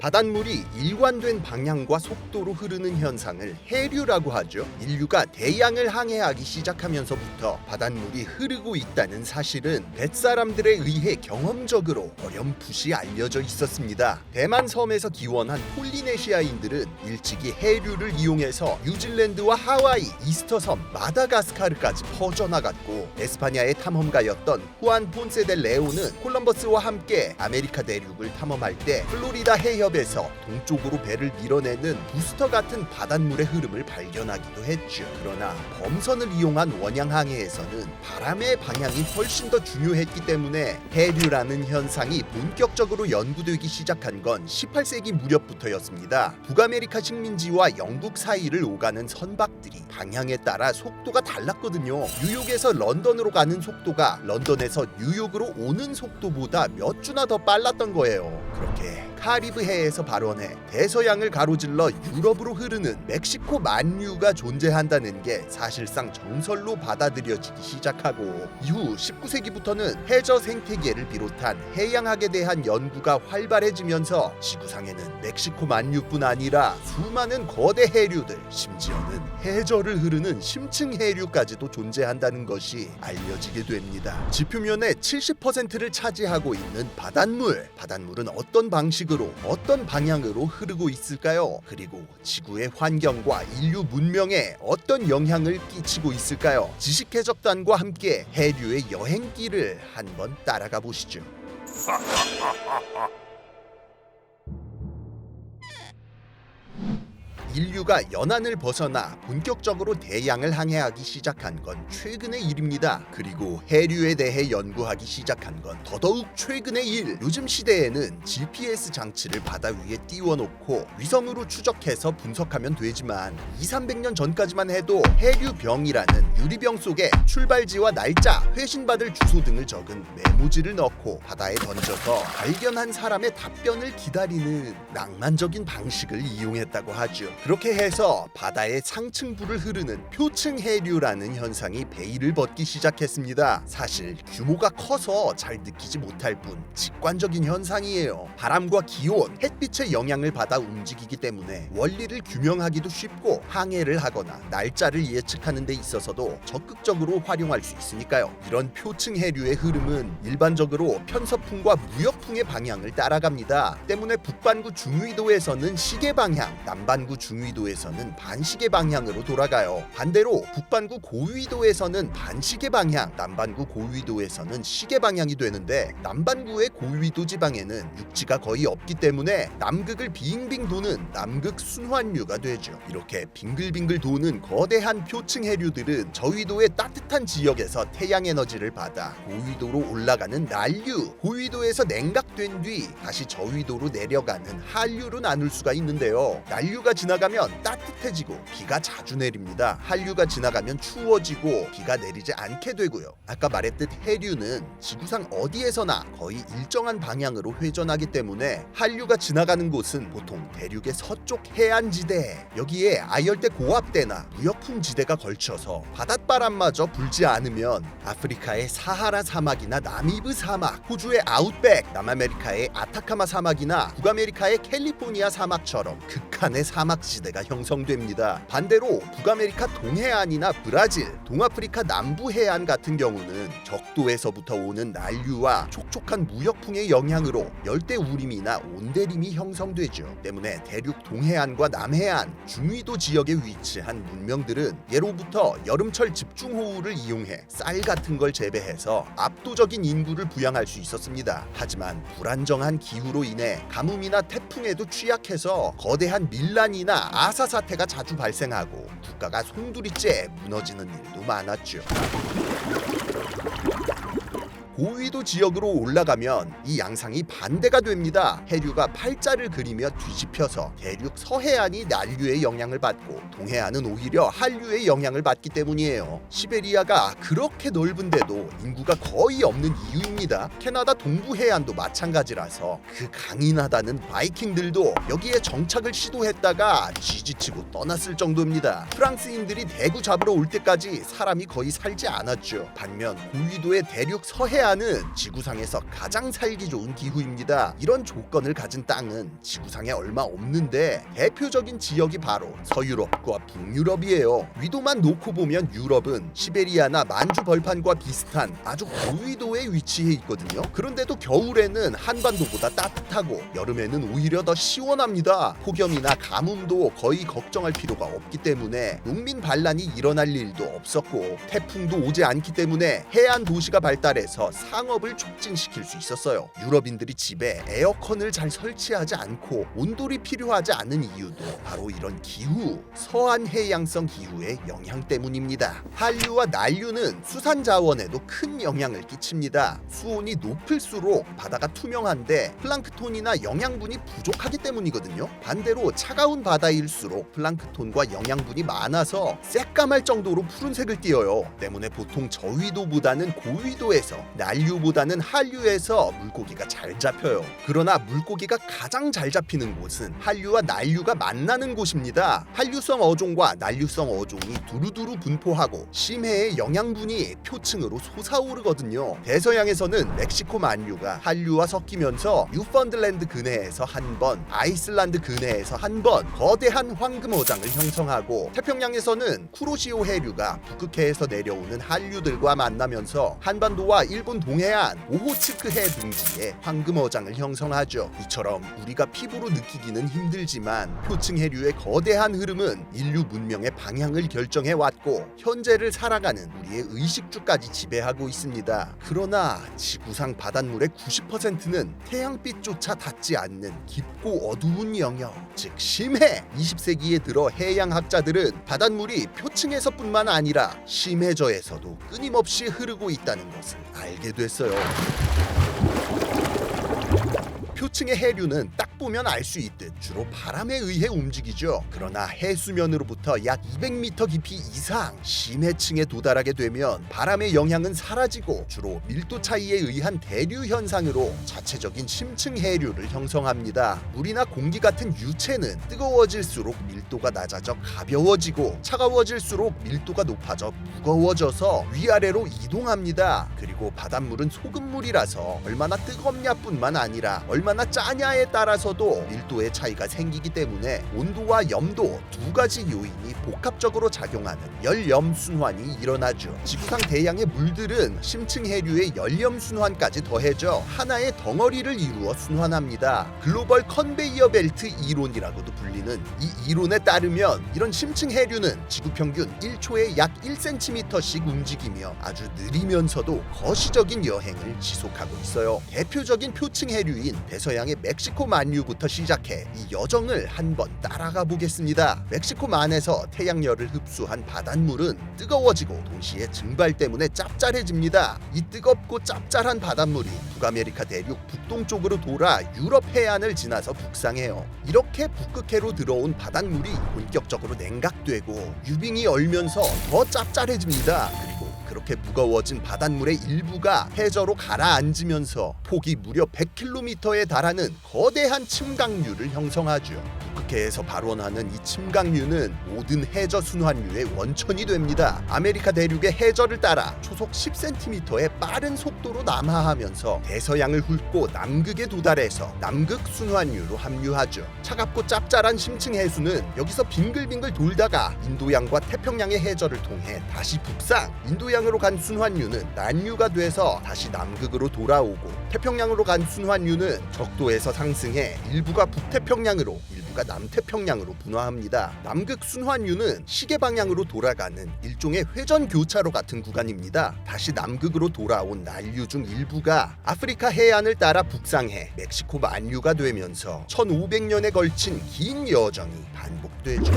바닷물이 일관된 방향과 속도로 흐르는 현상을 해류라고 하죠. 인류가 대양을 항해하기 시작하면서부터 바닷물이 흐르고 있다는 사실은 뱃사람들에 의해 경험적으로 어렴풋이 알려져 있었습니다. 대만 섬에서 기원한 폴리네시아인들은 일찍이 해류를 이용해서 뉴질랜드와 하와이, 이스터 섬, 마다가스카르까지 퍼져나갔고 에스파냐의 탐험가였던 후안 폰세 델 레오는 콜럼버스와 함께 아메리카 대륙을 탐험할 때 플로리다 해협 에서 동쪽으로 배를 밀어내는 부스터 같은 바닷물의 흐름을 발견하기도 했죠. 그러나 범선을 이용한 원양 항해에서는 바람의 방향이 훨씬 더 중요했기 때문에 해류라는 현상이 본격적으로 연구되기 시작한 건 18세기 무렵부터였습니다. 북아메리카 식민지와 영국 사이를 오가는 선박들이 방향에 따라 속도가 달랐거든요. 뉴욕에서 런던으로 가는 속도가 런던에서 뉴욕으로 오는 속도보다 몇 주나 더 빨랐던 거예요. 그렇게 카리브 해에서 발원해 대서양을 가로질러 유럽으로 흐르는 멕시코 만류가 존재한다는 게 사실상 정설로 받아들여지기 시작하고 이후 19세기부터는 해저 생태계를 비롯한 해양학에 대한 연구가 활발해지면서 지구상에는 멕시코 만류뿐 아니라 수많은 거대 해류들 심지어는 해저를 흐르는 심층 해류까지도 존재한다는 것이 알려지게 됩니다. 지표면의 70%를 차지하고 있는 바닷물. 바닷물은 어떤 방식 으로 어떤 방향으로 흐르고 있을까요? 그리고 지구의 환경과 인류 문명에 어떤 영향을 끼치고 있을까요? 지식 해 적단과 함께 해류의 여행길을 한번 따라가 보시죠. 인류가 연안을 벗어나 본격적으로 대양을 항해하기 시작한 건 최근의 일입니다. 그리고 해류에 대해 연구하기 시작한 건 더더욱 최근의 일. 요즘 시대에는 GPS 장치를 바다 위에 띄워놓고 위성으로 추적해서 분석하면 되지만 2, 300년 전까지만 해도 해류병이라는 유리병 속에 출발지와 날짜, 회신받을 주소 등을 적은 메모지를 넣고 바다에 던져서 발견한 사람의 답변을 기다리는 낭만적인 방식을 이용했다고 하죠. 그렇게 해서 바다의 상층부를 흐르는 표층 해류라는 현상이 베일을 벗기 시작했습니다. 사실 규모가 커서 잘 느끼지 못할 뿐 직관적인 현상이에요. 바람과 기온, 햇빛의 영향을 받아 움직이기 때문에 원리를 규명하기도 쉽고 항해를 하거나 날짜를 예측하는 데 있어서도 적극적으로 활용할 수 있으니까요. 이런 표층 해류의 흐름은 일반적으로 편서풍과 무역풍의 방향을 따라갑니다. 때문에 북반구 중위도에서는 시계 방향, 남반구 중 위도에서는 반시계 방향으로 돌아가요. 반대로 북반구 고위도에서는 반시계 방향, 남반구 고위도에서는 시계 방향이 되는데 남반구의 고위도 지방에는 육지가 거의 없기 때문에 남극을 빙빙 도는 남극 순환류가 되죠. 이렇게 빙글빙글 도는 거대한 표층 해류들은 저위도의 따뜻한 지역에서 태양 에너지를 받아 고위도로 올라가는 난류, 고위도에서 냉각된 뒤 다시 저위도로 내려가는 한류로 나눌 수가 있는데요. 난류가 지나 가면 따뜻해지고 비가 자주 내립니다. 한류가 지나가면 추워지고 비가 내리지 않게 되고요. 아까 말했듯 해류는 지구상 어디에서나 거의 일정한 방향으로 회전하기 때문에 한류가 지나가는 곳은 보통 대륙의 서쪽 해안지대 여기에 아열대 고압대나 무역풍 지대가 걸쳐서 바닷바람마저 불지 않으면 아프리카의 사하라 사막이나 나미브 사막, 호주의 아웃백, 남아메리카의 아타카마 사막이나 북아메리카의 캘리포니아 사막처럼 극한의 사막 지대가 형성됩니다. 반대로 북아메리카 동해안이나 브라질, 동아프리카 남부 해안 같은 경우는 적도에서부터 오는 난류와 촉촉한 무역풍의 영향으로 열대 우림이나 온대림이 형성되죠. 때문에 대륙 동해안과 남해안, 중위도 지역에 위치한 문명들은 예로부터 여름철 집중호우를 이용해 쌀 같은 걸 재배해서 압도적인 인구를 부양할 수 있었습니다. 하지만 불안정한 기후로 인해 가뭄이나 태풍에도 취약해서 거대한 밀란이나 아사 사태가 자주 발생하고 국가가 송두리째 무너지는 일도 많았죠. 고위도 지역으로 올라가면 이 양상이 반대가 됩니다. 해류가 팔자를 그리며 뒤집혀서 대륙 서해안이 난류의 영향을 받고 동해안은 오히려 한류의 영향을 받기 때문이에요. 시베리아가 그렇게 넓은데도 인구가 거의 없는 이유입니다. 캐나다 동부 해안도 마찬가지라서 그 강인하다는 바이킹들도 여기에 정착을 시도했다가 지지치고 떠났을 정도입니다. 프랑스인들이 대구 잡으러 올 때까지 사람이 거의 살지 않았죠. 반면 고위도의 대륙 서해안 시베리아는 지구상에서 가장 살기 좋은 기후입니다. 이런 조건을 가진 땅은 지구상에 얼마 없는데 대표적인 지역이 바로 서유럽과 북유럽이에요. 위도만 놓고 보면 유럽은 시베리아나 만주 벌판과 비슷한 아주 고위도에 위치해 있거든요. 그런데도 겨울에는 한반도보다 따뜻하고 여름에는 오히려 더 시원합니다. 폭염이나 가뭄도 거의 걱정할 필요가 없기 때문에 농민 반란이 일어날 일도 없었고 태풍도 오지 않기 때문에 해안 도시가 발달해서 상업을 촉진시킬 수 있었어요. 유럽인들이 집에 에어컨을 잘 설치하지 않고 온돌이 필요하지 않은 이유도 바로 이런 기후, 서한 해양성 기후의 영향 때문입니다. 한류와 난류는 수산 자원에도 큰 영향을 끼칩니다. 수온이 높을수록 바다가 투명한데 플랑크톤이나 영양분이 부족하기 때문이거든요. 반대로 차가운 바다일수록 플랑크톤과 영양분이 많아서 새까말 정도로 푸른색을 띠어요. 때문에 보통 저위도보다는 고위도에서 난류보다는 한류에서 물고기가 잘 잡혀요. 그러나 물고기가 가장 잘 잡히는 곳은 한류와 난류가 만나는 곳입니다. 한류성 어종과 난류성 어종이 두루두루 분포하고 심해의 영양분이 표층으로 솟아오르거든요. 대서양에서는 멕시코 만류가 한류와 섞이면서 뉴펀들랜드 근해에서 한 번, 아이슬란드 근해에서 한 번 거대한 황금 어장을 형성하고 태평양에서는 쿠로시오 해류가 북극해에서 내려오는 한류들과 만나면서 한반도와 일본 동해안 오호츠크 해 등지에 황금 어장을 형성하죠. 이처럼 우리가 피부로 느끼기는 힘들지만 표층 해류의 거대한 흐름은 인류 문명의 방향을 결정해 왔고 현재를 살아가는 우리의 의식주까지 지배하고 있습니다. 그러나 지구상 바닷물의 90%는 태양빛조차 닿지 않는 깊고 어두운 영역, 즉 심해. 20세기에 들어 해양학자들은 바닷물이 표층에서뿐만 아니라 심해저에서도 끊임없이 흐르고 있다는 것을 알게 됐어요. 표층의 해류는 딱 보면 알 수 있듯 주로 바람에 의해 움직이죠. 그러나 해수면으로부터 약 200m 깊이 이상 심해층에 도달하게 되면 바람의 영향은 사라지고 주로 밀도 차이에 의한 대류 현상으로 자체적인 심층 해류를 형성합니다. 물이나 공기 같은 유체는 뜨거워질수록 밀도가 낮아져 가벼워지고 차가워질수록 밀도가 높아져 무거워져서 위아래로 이동합니다. 그리고 바닷물은 소금물이라서 얼마나 뜨겁냐뿐만 아니라 얼마나 짜냐에 따라서 도 밀도의 차이가 생기기 때문에 온도와 염도 두 가지 요인이 복합적으로 작용하는 열염 순환이 일어나죠. 지구상 대양의 물들은 심층 해류의 열염 순환까지 더해져 하나의 덩어리를 이루어 순환합니다. 글로벌 컨베이어 벨트 이론이라고도 불리는 이 이론에 따르면 이런 심층 해류는 지구 평균 1초에 약 1cm씩 움직이며 아주 느리면서도 거시적인 여행을 지속하고 있어요. 대표적인 표층 해류인 대서양의 멕시코 만류 부터 시작해 이 여정을 한번 따라가 보겠습니다. 멕시코만에서 태양열을 흡수한 바닷물은 뜨거워지고 동시에 증발 때문에 짭짤해집니다. 이 뜨겁고 짭짤한 바닷물이 북아메리카 대륙 북동쪽으로 돌아 유럽 해안을 지나서 북상해요. 이렇게 북극해로 들어온 바닷물이 본격적으로 냉각되고 유빙이 얼면서 더 짭짤해집니다. 그렇게 무거워진 바닷물의 일부가 해저로 가라앉으면서 폭이 무려 100km에 달하는 거대한 침강류를 형성하죠. 북극해에서 발원하는 이 침강류는 모든 해저 순환류의 원천이 됩니다. 아메리카 대륙의 해저를 따라 초속 10cm의 빠른 속도로 남하하면서 대서양을 훑고 남극에 도달해서 남극 순환류로 합류하죠. 차갑고 짭짤한 심층 해수는 여기서 빙글빙글 돌다가 인도양과 태평양의 해저를 통해 다시 북상, 인도양 으로 간 순환류는 난류가 돼서 다시 남극으로 돌아오고 태평양으로 간 순환류는 적도에서 상승해 일부가 북태평양으로 일부가 남태평양으로 분화합니다. 남극 순환류는 시계 방향으로 돌아가는 일종의 회전 교차로 같은 구간입니다. 다시 남극으로 돌아온 난류 중 일부가 아프리카 해안을 따라 북상해 멕시코 만류가 되면서 1500년에 걸친 긴 여정이 반복되죠.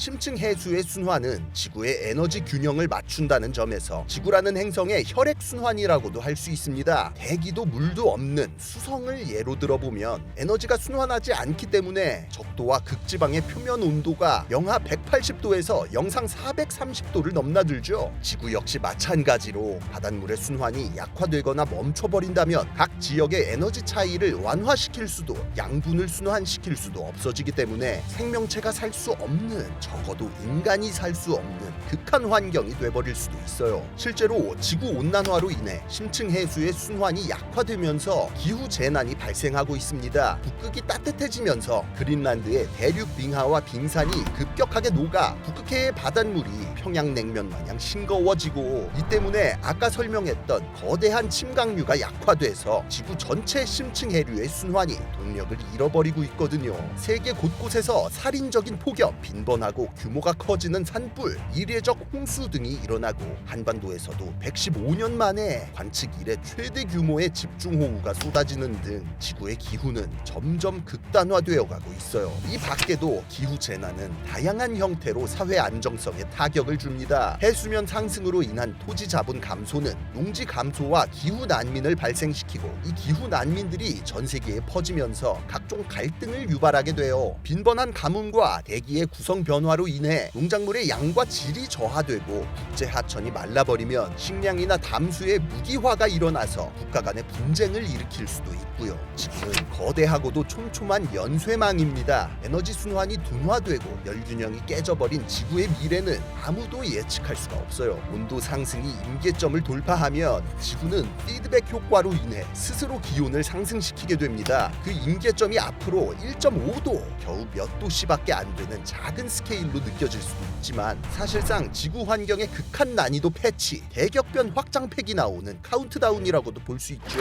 심층 해수의 순환은 지구의 에너지 균형을 맞춘다는 점에서 지구라는 행성의 혈액 순환이라고도 할 수 있습니다. 대기도 물도 없는 수성을 예로 들어보면 에너지가 순환하지 않기 때문에 적도와 극지방의 표면 온도가 영하 180도에서 영상 430도를 넘나들죠. 지구 역시 마찬가지로 바닷물의 순환이 약화되거나 멈춰버린다면 각 지역의 에너지 차이를 완화시킬 수도 양분을 순환시킬 수도 없어지기 때문에 생명체가 살 수 없는 적어도 인간이 살 수 없는 극한 환경이 돼버릴 수도 있어요. 실제로 지구 온난화로 인해 심층 해수의 순환이 약화되면서 기후 재난이 발생하고 있습니다. 북극이 따뜻해지면서 그린란드의 대륙 빙하와 빙산이 급격하게 녹아 북극해의 바닷물이 평양냉면 마냥 싱거워지고 이 때문에 아까 설명했던 거대한 침강류가 약화돼서 지구 전체 심층 해류의 순환이 동력을 잃어버리고 있거든요. 세계 곳곳에서 살인적인 폭염, 빈번하고 규모가 커지는 산불, 이례적 홍수 등이 일어나고 한반도에서도 115년 만에 관측 이래 최대 규모의 집중호우가 쏟아지는 등 지구의 기후는 점점 극단화되어 가고 있어요. 이 밖에도 기후 재난은 다양한 형태로 사회 안정성에 타격을 줍니다. 해수면 상승으로 인한 토지 자본 감소는 농지 감소와 기후 난민을 발생시키고 이 기후 난민들이 전 세계에 퍼지면서 각종 갈등을 유발하게 돼요. 빈번한 가뭄과 대기의 구성 변화 로 인해 농작물의 양과 질이 저하되고 국제 하천이 말라버리면 식량이나 담수의 무기화가 일어나서 국가 간의 분쟁을 일으킬 수도 있고요. 지금은 거대하고도 촘촘한 연쇄망입니다. 에너지 순환이 둔화되고 열균형이 깨져버린 지구의 미래는 아무도 예측할 수가 없어요. 온도 상승이 임계점을 돌파하면 지구는 피드백 효과로 인해 스스로 기온을 상승시키게 됩니다. 그 임계점이 앞으로 1.5도 겨우 몇 도씨밖에 안 되는 작은 스케일 로 느껴질 수도 있지만 사실상 지구 환경의 극한 난이도 패치, 대격변 확장팩이 나오는 카운트다운이라고도 볼 수 있죠.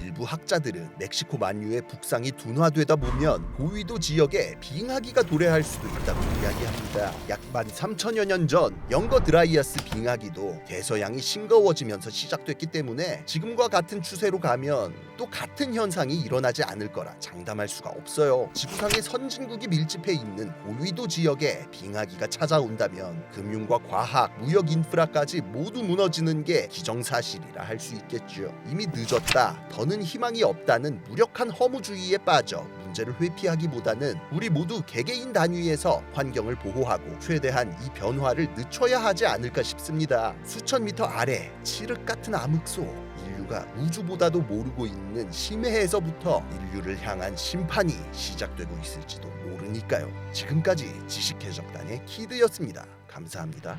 일부 학자들은 멕시코 만유의 북상이 둔화되다 보면 고위도 지역에 빙하기가 도래할 수도 있다고 이야기합니다. 약 13,000여 년 전 영거 드라이아스 빙하기도 대서양이 싱거워지면서 시작됐기 때문에 지금과 같은 추세로 가면 또 같은 현상이 일어나지 않을 거라 장담할 수가 없어요. 지구상의 선진국이 밀집해 있는 고위도 지역에 빙하기가 찾아온다면 금융과 과학, 무역 인프라까지 모두 무너지는 게 기정사실이라 할 수 있겠죠. 이미 늦었다. 더는 희망이 없다는 무력한 허무주의에 빠져 문제를 회피하기보다는 우리 모두 개개인 단위에서 환경을 보호하고 최대한 이 변화를 늦춰야 하지 않을까 싶습니다. 수천 미터 아래 칠흑 같은 암흑 속 인류가 우주보다도 모르고 있는 심해에서부터 인류를 향한 심판이 시작되고 있을지도 모르니까요. 지금까지 지식해적단의 키드였습니다. 감사합니다.